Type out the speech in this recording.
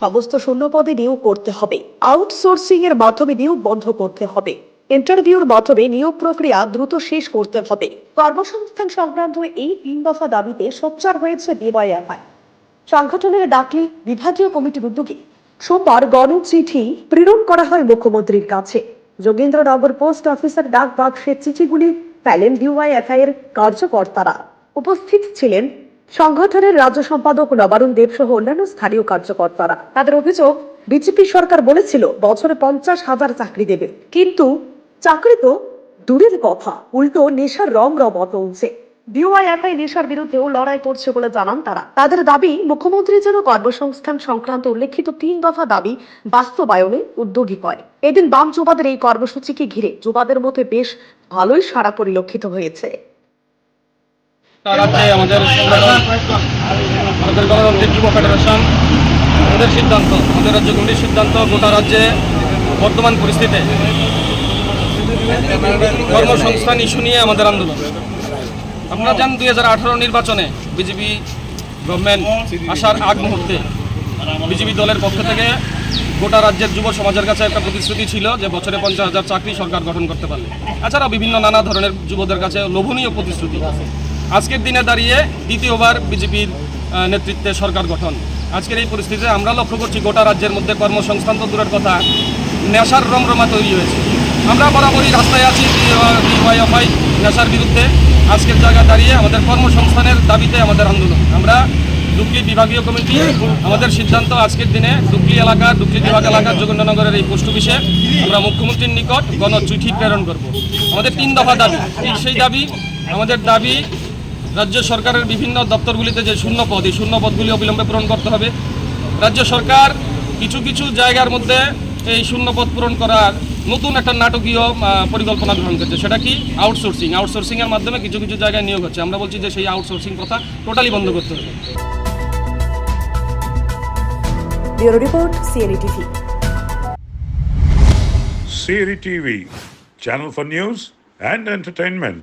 সমস্ত শূন্য পদে নিয়োগ করতে হবে। আউটসোর্সিং এর মাধ্যমে নিয়োগ বন্ধ করতে হবে। ইন্টারভিউর মাধ্যমে নিয়োগ প্রক্রিয়া দ্রুত শেষ করতে হবে। কর্মসংস্থান সংক্রান্ত এই তিন দফা দাবিতে সোচ্চার হয়েছে ডিওয়াইএফআই। সংগঠনের ডাকলে বিভাগীয় কমিটির উদ্যোগে সোমবার গণ চিঠি প্রেরণ করা হয় মুখ্যমন্ত্রীর কাছে। যোগেন্দ্রনগর পোস্ট অফিসের ডাক বাক্সের চিঠিগুলি পেলেন ডিওয়াইএফআই এর কার্যকর্তারা। উপস্থিত ছিলেন সংগঠনের রাজ্য সম্পাদক নবারুণ দেব সহ অন্যান্য স্থানীয় কার্যকর্তারা। তাদের অভিযোগ, বিজেপি সরকার বলেছিল বছরে পঞ্চাশ হাজার চাকরি দেবে। কিন্তু চাকরি তো দূরের কথা, উল্টো নেশার রং রমা চলছে। ডিওয়াইএফআই নেশার বিরুদ্ধেও লড়াই করছে বলে জানান তারা। তাদের দাবি মুখ্যমন্ত্রী যেন কর্মসংস্থান সংক্রান্ত উল্লেখিত তিন দফা দাবি বাস্তবায়নে উদ্যোগী হয় এদিন বাম যুবাদের এই কর্মসূচিকে ঘিরে যুবাদের মধ্যে বেশ ভালোই সাড়া পরিলক্ষিত হয়েছে। রাজ্যে আমাদের আমাদের গণতান্ত্রিক সিদ্ধান্ত, আমাদের রাজ্য কমিটির সিদ্ধান্ত, গোটা রাজ্যে বর্তমান পরিস্থিতিতে কর্মসংস্থান ইস্যু নিয়ে আমাদের আন্দোলন। আপনারা জানেন দুই নির্বাচনে বিজেপি গভর্নমেন্ট আসার আগ মুহূর্তে বিজেপি দলের পক্ষ থেকে গোটা রাজ্যের যুব সমাজের কাছে একটা প্রতিশ্রুতি ছিল যে বছরে পঞ্চাশ হাজার চাকরি সরকার গঠন করতে পারবে এছাড়াও বিভিন্ন নানা ধরনের যুবদের কাছে লোভনীয় প্রতিশ্রুতি। আজকের দিনে দাঁড়িয়ে দ্বিতীয়বার বিজেপির নেতৃত্বে সরকার গঠন। আজকের এই পরিস্থিতিতে আমরা লক্ষ্য করছি গোটা রাজ্যের মধ্যে কর্মসংস্থান তো দূরের কথা, নেশার রমরমা তৈরি হয়েছে। আমরা বরাবরই রাস্তায় আছি ডিওয়াইএফআই নেশার বিরুদ্ধে। আজকের জায়গায় দাঁড়িয়ে আমাদের কর্মসংস্থানের দাবিতে আমাদের আন্দোলন। আমরা ডুকলি বিভাগীয় কমিটি, আমাদের সিদ্ধান্ত আজকের দিনে ডুকলি এলাকা ডুকলি বিভাগ এলাকার যোগেন্দ্রনগরের এই পোস্ট অফিসে আমরা মুখ্যমন্ত্রীর নিকট গণ চিঠি প্রেরণ করব। আমাদের তিন দফা দাবি সেই দাবি, আমাদের দাবি রাজ্য সরকারের বিভিন্ন দপ্তরগুলিতে যে শূন্য পদ এই শূন্য পদগুলি অবিলম্বে পূরণ করতে হবে। রাজ্য সরকার কিছু কিছু জায়গার মধ্যে এই শূন্য পদ পূরণ করার নতুন একটা নাটকীয় পরিকল্পনা গ্রহণ করছে। সেটা কি? আউটসোর্সিং আউটসোর্সিংয়ের মাধ্যমে কিছু কিছু জায়গায় নিয়োগ হচ্ছে। আমরা বলছি যে সেই আউটসোর্সিং কথা টোটালি বন্ধ করতে হবে। Bureau report CNE TV. Siri TV, channel for news and entertainment.